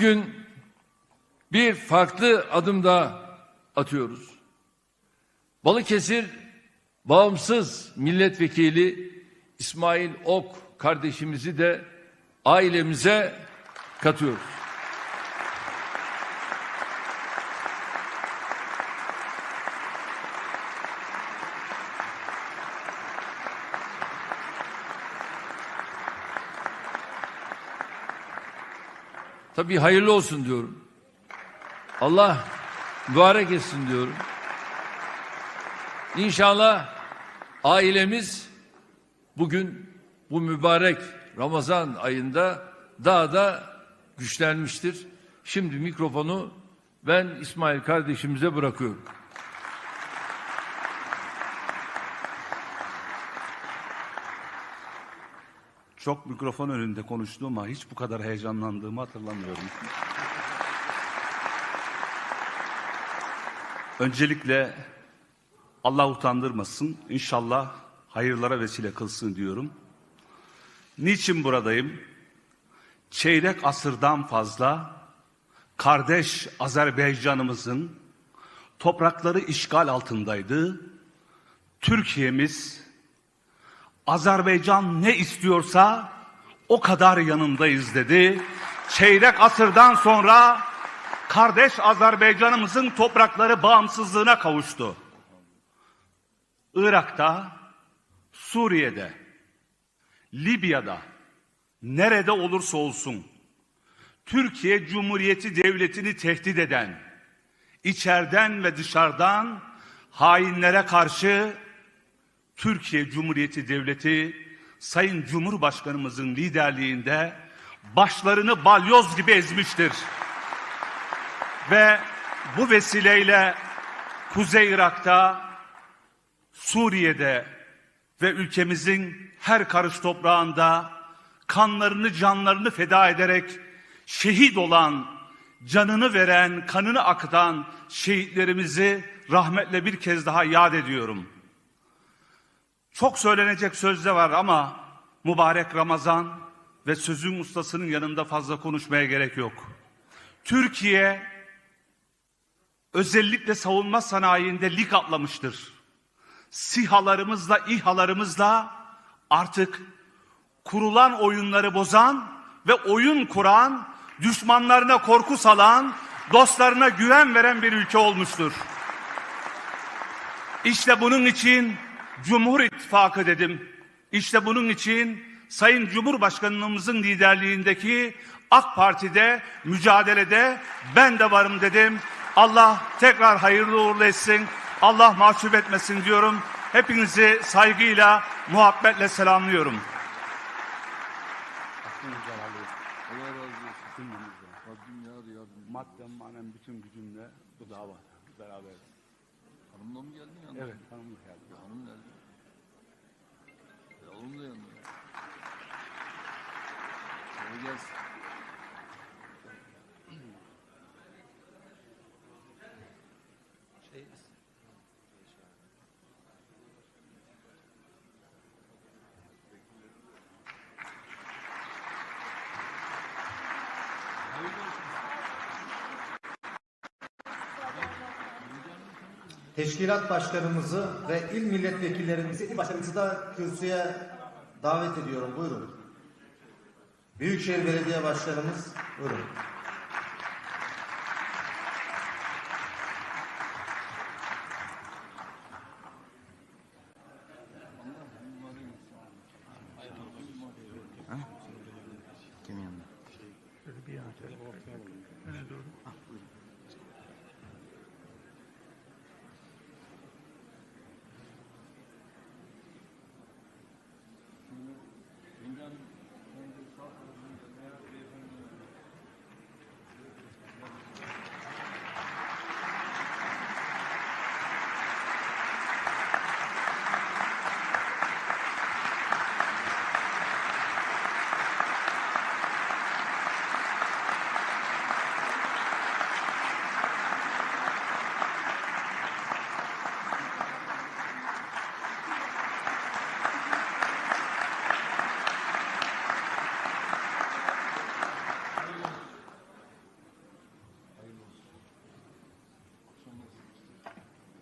Bugün bir farklı adım daha atıyoruz. Balıkesir bağımsız milletvekili İsmail Ok kardeşimizi de ailemize katıyoruz. Tabii hayırlı olsun diyorum. Allah mübarek etsin diyorum. İnşallah ailemiz bugün bu mübarek Ramazan ayında daha da güçlenmiştir. Şimdi mikrofonu ben İsmail kardeşimize bırakıyorum. Çok mikrofon önünde konuştum ama hiç bu kadar heyecanlandığımı hatırlamıyorum. Öncelikle Allah utandırmasın. İnşallah hayırlara vesile kılsın diyorum. Niçin buradayım? Çeyrek asırdan fazla kardeş Azerbaycan'ımızın toprakları işgal altındaydı. Türkiye'miz Azerbaycan ne istiyorsa o kadar yanındayız dedi. Çeyrek asırdan sonra kardeş Azerbaycan'ımızın toprakları bağımsızlığına kavuştu. Irak'ta, Suriye'de, Libya'da, nerede olursa olsun Türkiye Cumhuriyeti Devleti'ni tehdit eden, içeriden ve dışarıdan hainlere karşı Türkiye Cumhuriyeti Devleti Sayın Cumhurbaşkanımızın liderliğinde başlarını balyoz gibi ezmiştir. Ve bu vesileyle Kuzey Irak'ta, Suriye'de ve ülkemizin her karış toprağında kanlarını canlarını feda ederek şehit olan, canını veren, kanını akıtan şehitlerimizi rahmetle bir kez daha yad ediyorum. Çok söylenecek sözde var ama mübarek Ramazan ve sözün ustasının yanında fazla konuşmaya gerek yok. Türkiye özellikle savunma sanayinde lig atlamıştır. SİHA'larımızla, İHA'larımızla artık kurulan oyunları bozan ve oyun kuran, düşmanlarına korku salan, dostlarına güven veren bir ülke olmuştur. İşte bunun için Cumhur İttifakı dedim. İşte bunun için Sayın Cumhurbaşkanımızın liderliğindeki AK Parti'de mücadelede ben de varım dedim. Allah tekrar hayırlı uğurlu etsin. Allah mahcup etmesin diyorum. Hepinizi saygıyla, muhabbetle selamlıyorum. Maddem manen bütün gücümle bu dava beraber. Geldin yanına? Evet hanımla geldi. Hanım nerede? Ya oğlum da yanında. Şöyle gelsin. Teşkilat başkanımızı ve il milletvekillerimizi, il başkanımızı da kürsüye davet ediyorum. Buyurun. Büyükşehir Belediye Başkanımız, buyurun.